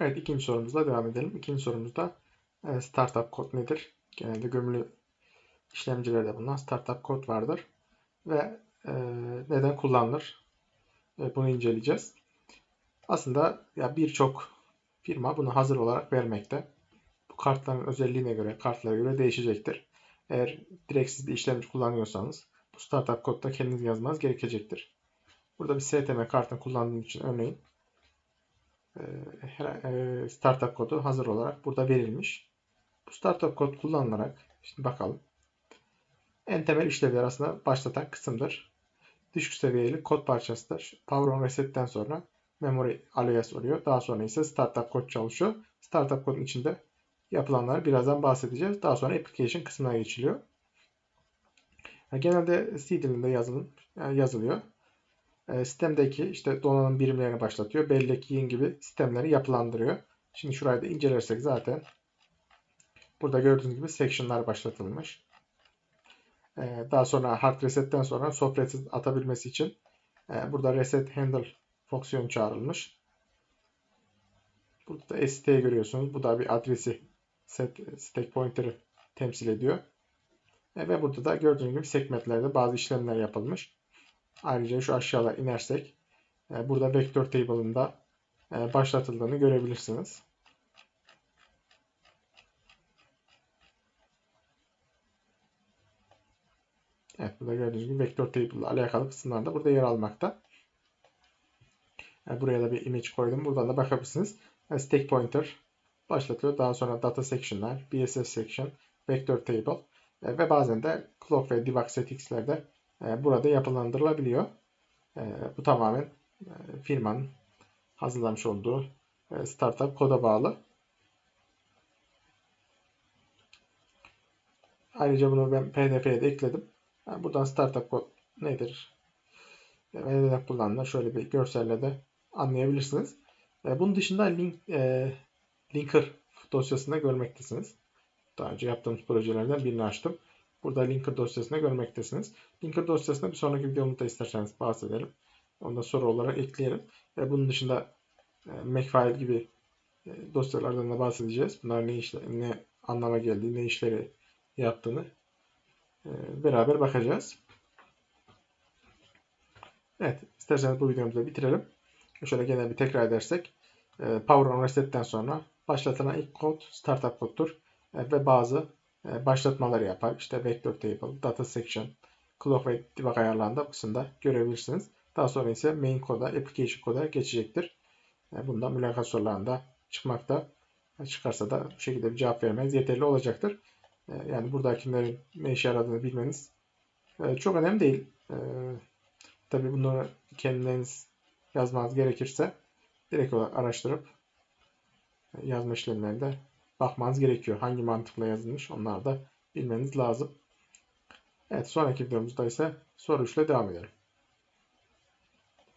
Evet ikinci sorumuzla devam edelim. İkinci sorumuzda e, startup kod nedir? Genelde gömülü işlemcilerde bulunan startup kod vardır. Ve e, neden kullanılır? E, bunu inceleyeceğiz. Aslında ya birçok firma bunu hazır olarak vermekte. Bu kartların özelliğine göre, kartlara göre değişecektir. Eğer direkt siz bir işlemci kullanıyorsanız bu startup kodda kendiniz yazmanız gerekecektir. Burada bir STM kartını kullandığım için örneğin startup kodu hazır olarak burada verilmiş. Bu startup kod kullanılarak şimdi bakalım. En temel işlevler aslında başlatan kısımdır. Düşük seviyeli kod parçasıdır. Power on reset'ten sonra memory alias oluyor. Daha sonra ise startup kod çalışıyor. Startup kodun içinde yapılanları birazdan bahsedeceğiz. Daha sonra application kısmına geçiliyor. Genelde C dilinde yazılım, yazılıyor. E, sistemdeki işte donanım birimlerini başlatıyor. Bellek, yin gibi sistemleri yapılandırıyor. Şimdi şurayı da incelersek zaten burada gördüğünüz gibi section'lar başlatılmış. E, daha sonra hard reset'ten sonra soft reset atabilmesi için e, burada reset handle fonksiyonu çağrılmış. Burada da ST görüyorsunuz. Bu da bir adresi set stack pointer'ı temsil ediyor. Ve burada da gördüğünüz gibi segmentlerde bazı işlemler yapılmış. Ayrıca şu aşağıda inersek e, burada vektör table'ında e, başlatıldığını görebilirsiniz. Evet burada gördüğünüz gibi vektör table ile alakalı kısımlar da burada yer almakta. E, buraya da bir image koydum. Buradan da bakabilirsiniz. Stack pointer başlatıyor. Daha sonra data section'lar, BSS section, vektör table ve bazen de clock ve debug settings'lerde burada yapılandırılabiliyor. E, bu tamamen e, firmanın hazırlamış olduğu e, startup koda bağlı. Ayrıca bunu ben PDF'ye de ekledim. Buradan startup kod nedir? Ve neden kullanılır? Şöyle bir görselle de anlayabilirsiniz. Bunun dışında link, e, linker dosyasında görmektesiniz. Daha önce yaptığımız projelerden birini açtım. Burada linker dosyasında görmektesiniz. Linker dosyasında bir sonraki videomuzda isterseniz bahsedelim. Onu da soru olarak ekleyelim. Ve bunun dışında e, Makefile gibi e, dosyalardan da bahsedeceğiz. Bunlar ne, işle, ne anlama geldiği, ne işleri yaptığını e, beraber bakacağız. Evet, isterseniz bu videomuzu bitirelim. Şöyle genel bir tekrar edersek. Power on Reset'ten sonra başlatılan ilk kod startup koddur. Ve bazı e, başlatmaları yapar. İşte vector table, data section, clock ve debug ayarlarında bu kısımda görebilirsiniz. Daha sonra ise main koda, application koda geçecektir. E, bunda mülakat sorularında çıkmakta. E, çıkarsa da bu şekilde bir cevap vermeniz yeterli olacaktır. Yani buradakilerin ne işe yaradığını bilmeniz çok önemli değil. Tabi bunları kendiniz yazmanız gerekirse direkt olarak araştırıp yazma işlemlerinde bakmanız gerekiyor. Hangi mantıkla yazılmış onları da bilmeniz lazım. Evet sonraki videomuzda ise soru 3 ile devam edelim.